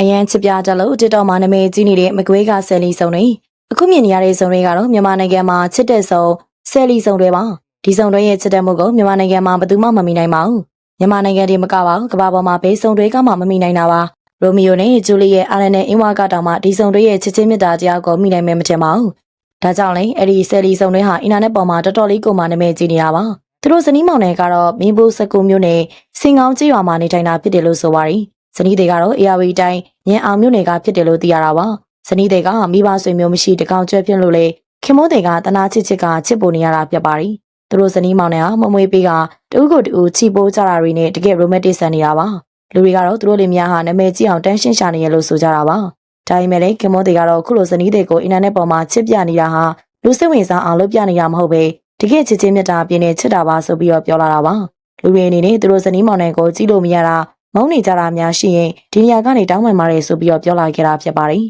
အရန်ချစ်ပြကြလို့တစ်တော်မှာနာမည်ကြီးနေတဲ့မကွေးကဆယ်လီစုံတွေအခုမြင်နေရတဲ့စုံတွေကတော့မြန်မာနိုင်ငံမှာချစ်တဲ့စုံဆယ်လီစုံတွေပါဒီစုံတွေရဲ့ချစ်တဲ့မှုကိုမြန်မာနိုင်ငံမှာဘယ်သူမှမမီနိုင်ပါဘူးမြန်မာနိုင်ငံတည်းမကပါဘူးကမ္ဘာပေါ်မှာဘေးစုံတွေကမှမမီနိုင်တာပါရိုမီယိုနဲ့ဂျူလီရဲ့အာရန်နဲ့အင်းဝါကတောင်မှဒီစုံတွေရဲ့ချစ်ချင်းမြတ်တာတရားကိုမိနိုင်မယ်မထင်ပါဘူးဒါကြောင့်လေအဲ့ဒီဆယ်လီစုံတွေဟာအင်တာနက်ပေါ်မှာတော်တော်လေးကိုမှနာမည်ကြီးနေတာပါသူတို့ဇနီးမောင်နယ်ကတော့မင်းဘူးစကူမျိုးနဲ့စင်ကောင်းကြီးရွာမှာနေထိုင်တာဖြစ်တယ်လို့ဆိုပါတယ် ဇနီးတွေကတော့ ARV တိုင်းညင်အောင်မျိုးနယ်ကဖြစ်တယ်လို့သိရတာပါဇနီးတွေကမိဘဆွေမျိုးမရှိတကောင်ကျွဲဖြစ်လို့လေခင်မိုးတွေကတနာချစ်ချစ်ကချစ်ပိုနေရတာဖြစ်ပါတယ်သူတို့ဇနီးမောင်နယ်ဟာမမွေးပေးကတူးကိုတူးချီပိုးကြတာတွေနဲ့တကယ် romantic ဆန်နေတာပါလူတွေကတော့သူတို့လေးများဟာနာမည်ကြီးအောင်တန်းရှင်းရှာနေရလို့ဆိုကြတာပါဒါပေမဲ့လေခင်မိုးတွေကတော့ခုလိုဇနီးတွေကိုအင်တာနက်ပေါ်မှာချစ်ပြနေတာဟာလူစိတ်ဝင်စားအောင်လုပ်ပြနေတာမဟုတ်ပဲတကယ်ချစ်ချင်းမြတ်တာပြင်းနေချစ်တာပါဆိုပြီးတော့ပြောလာတာပါလူတွေအနေနဲ့သူတို့ဇနီးမောင်နယ်ကိုကြည့်လို့မရတာ မုန်းနေကြတာများရှိရင်ဒီနေရာကနေတောင်းပန်ပါတယ်ဆိုပြီးတော့ပြောလာခဲ့တာဖြစ်ပါတယ်